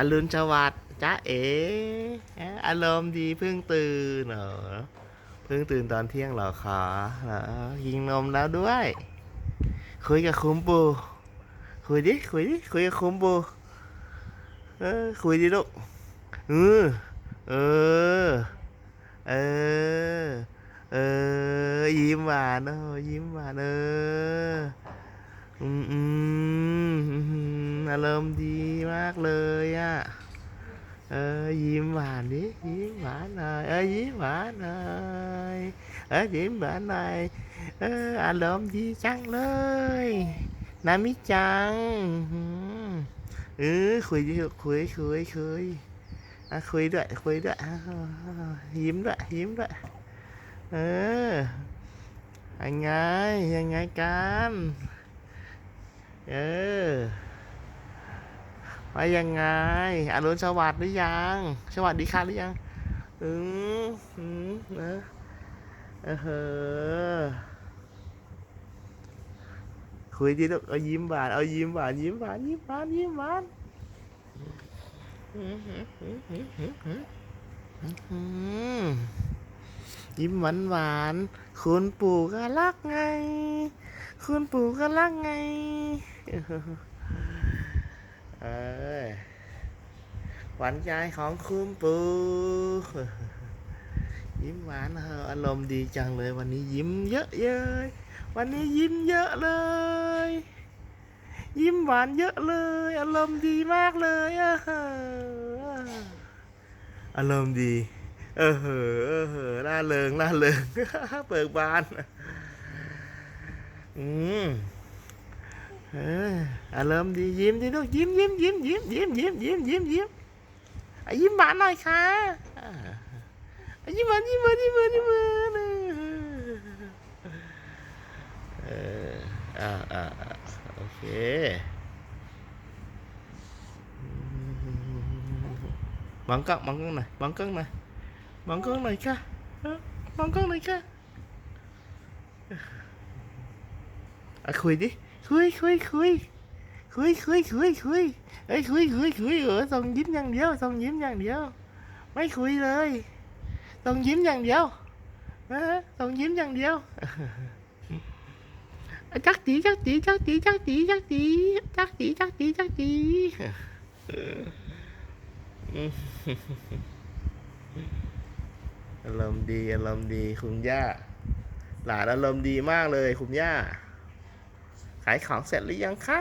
อรุณสวัสดิ์จ้าเอ๋อารมณ์ดีเพิ่งตื่นเหรอเพิ่งตื่นตอนเที่ยงเหรอคะเหรอกินนมแล้วด้วย คุยกับคุณปู่คุยดิคุยดิคุยกับคุณปู่เออคุยดิลูกเออเออเออเออยิ้มหวานเออยิ้มหวานเออ อืมอืมอืมอารมณ์ดีมากเลยอะ เออยิ้มหวานดิยิ้มหวานหน่อยเออยิ้มหวานหน่อยเออยิ้มหวานหน่อยเอออารมณ์ดีจังเลยนามิจังอืมเออคุยดิคุยคุยคุยอะคุยด้วยคุยด้วยอ่ายิ้มด้วยยิ้มด้วยเออยังไงยังไงกัน เออว่ายังไงอรุณสวัสดิ์หรือยังสวัสดีค่ะหรือยังอืมอืมเออเออเหอคุยดิลูกเอายิ้มหวานเอายิ้มหวานยิ้มหวานยิ้มหวานยิ้มหวานอืมอืมอืมอืมอืมอืมอืมยิ้มหวานหวานคุณปู่ก็รักไง คุณปู่ก็รักไง เอ้ยหวานใจของคุณปู่ยิ้มหวานเอออารมณ์ดีจังเลย วันนี้ยิ้มเยอะเย้ยวันนี้ยิ้มเยอะเลย ยิ้มหวานเยอะเลย อารมณ์ดีมากเลยอะเอออารมณ์ดี เออเหอะเออเหอะน่าเริงน่าเริงเบิกบาน อืมเอออารมณ์ดียิ้มดิลูกยิ้มยิ้มยิ้มยิ้มยิ้มยิ้มยิ้มยิ้มยิ้มอะยิ้มหวานหน่อยค่ะอ่าอะยิ้มหวานยิ้มหวานยิ้มหวานยิ้มหวานเอออ่าอ่าอ่าโอเคมองกล้องมองกล้องหน่อยมองกล้องหน่อยมองกล้องหน่อยค่ะเออมองกล้องหน่อยค่ะ อะคุยดิคุยคุยคุยคุยคุยคุยคุยเอ้ยคุยคุยคุยเออส่งยิ้มอย่างเดียวส่งยิ้มอย่างเดียว ไม่คุยเลยส่งยิ้มอย่างเดียวเออส่งยิ้มอย่างเดียวจักตีจักตีจักตีจักตีจักตีจักตีจักตีจักตีอารมณ์ดีอารมณ์ดีคุณย่า หลานอารมณ์ดีมากเลยคุณย่า ขายของเสร็จหรือยังคะ